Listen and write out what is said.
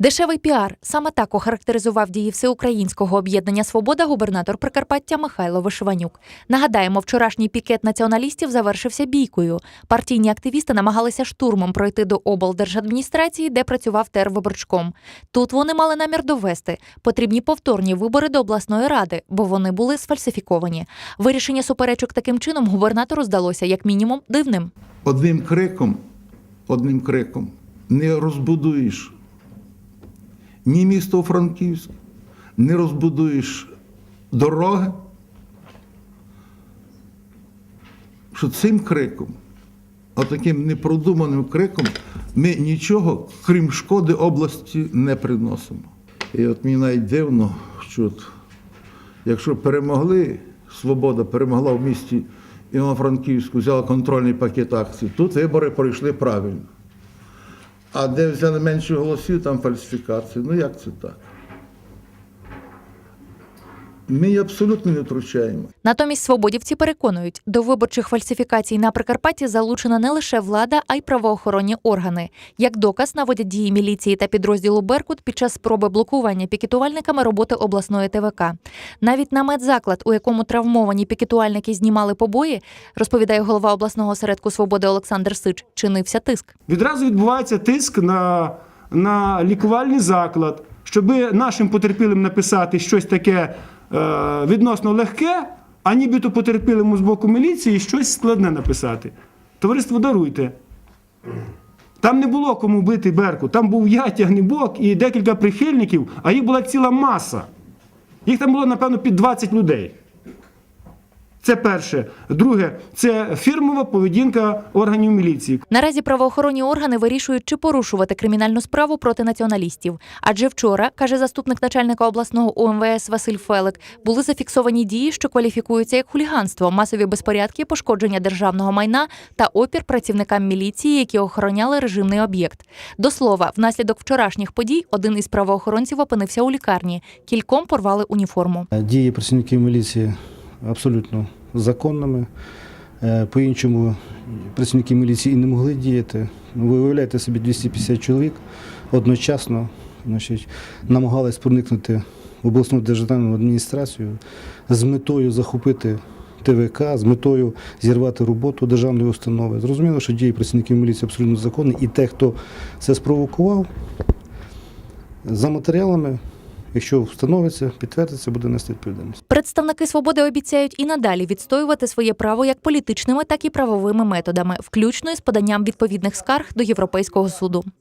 Дешевий піар саме так охарактеризував дії всеукраїнського об'єднання Свобода губернатор Прикарпаття Михайло Вишиванюк. Нагадаємо, вчорашній пікет націоналістів завершився бійкою. Партійні активісти намагалися штурмом пройти до облдержадміністрації, де працював тервиборчком. Тут вони мали намір довести потрібні повторні вибори до обласної ради, бо вони були сфальсифіковані. Вирішення суперечок таким чином губернатору здалося як мінімум дивним. Одним криком, одним криком не розбудуєш ні місто Франківськ, не розбудуєш дороги. Що цим криком, отаким непродуманим криком, ми нічого, крім шкоди області, не приносимо. І от мені навіть дивно, що от, якщо перемогли, свобода перемогла в місті Івано-Франківську, взяла контрольний пакет акцій, тут вибори пройшли правильно. А де взяли менше голосів, там фальсифікації. Ну як це так? Ми її абсолютно не втручаємо. Натомість свободівці переконують, до виборчих фальсифікацій на Прикарпатті залучена не лише влада, а й правоохоронні органи. Як доказ наводять дії міліції та підрозділу Беркут під час спроби блокування пікетувальниками роботи обласної ТВК. Навіть на медзаклад, у якому травмовані пікетувальники знімали побої, розповідає голова обласного осередку свободи Олександр Сич, чинився тиск. Відразу відбувається тиск на, на лікувальний заклад, щоб нашим потерпілим написати щось таке відносно легке, а нібито потерпілому з боку міліції щось складне написати. Товариство даруйте. Там не було кому бити Берку, там був я, тягнебок і декілька прихильників, а їх була ціла маса. Їх там було, напевно, під 20 людей. Це перше. Друге, це фірмова поведінка органів міліції. Наразі правоохоронні органи вирішують, чи порушувати кримінальну справу проти націоналістів. Адже вчора, каже заступник начальника обласного УМВС Василь Фелик, були зафіксовані дії, що кваліфікуються як хуліганство, масові безпорядки, пошкодження державного майна та опір працівникам міліції, які охороняли режимний об'єкт. До слова, внаслідок вчорашніх подій один із правоохоронців опинився у лікарні. Кільком порвали уніформу. Дії працівників міліції абсолютно законними. Е, По-іншому працівники міліції і не могли діяти. Ну, Ви уявляєте собі 250 чоловік одночасно значить, намагались проникнути в обласну державну адміністрацію з метою захопити ТВК, з метою зірвати роботу державної установи. Зрозуміло, що дії працівників міліції абсолютно законні, і те, хто це спровокував, за матеріалами, якщо встановиться, підтвердиться, буде нести відповідальність. Представники свободи обіцяють і надалі відстоювати своє право як політичними, так і правовими методами, включно із поданням відповідних скарг до Європейського суду.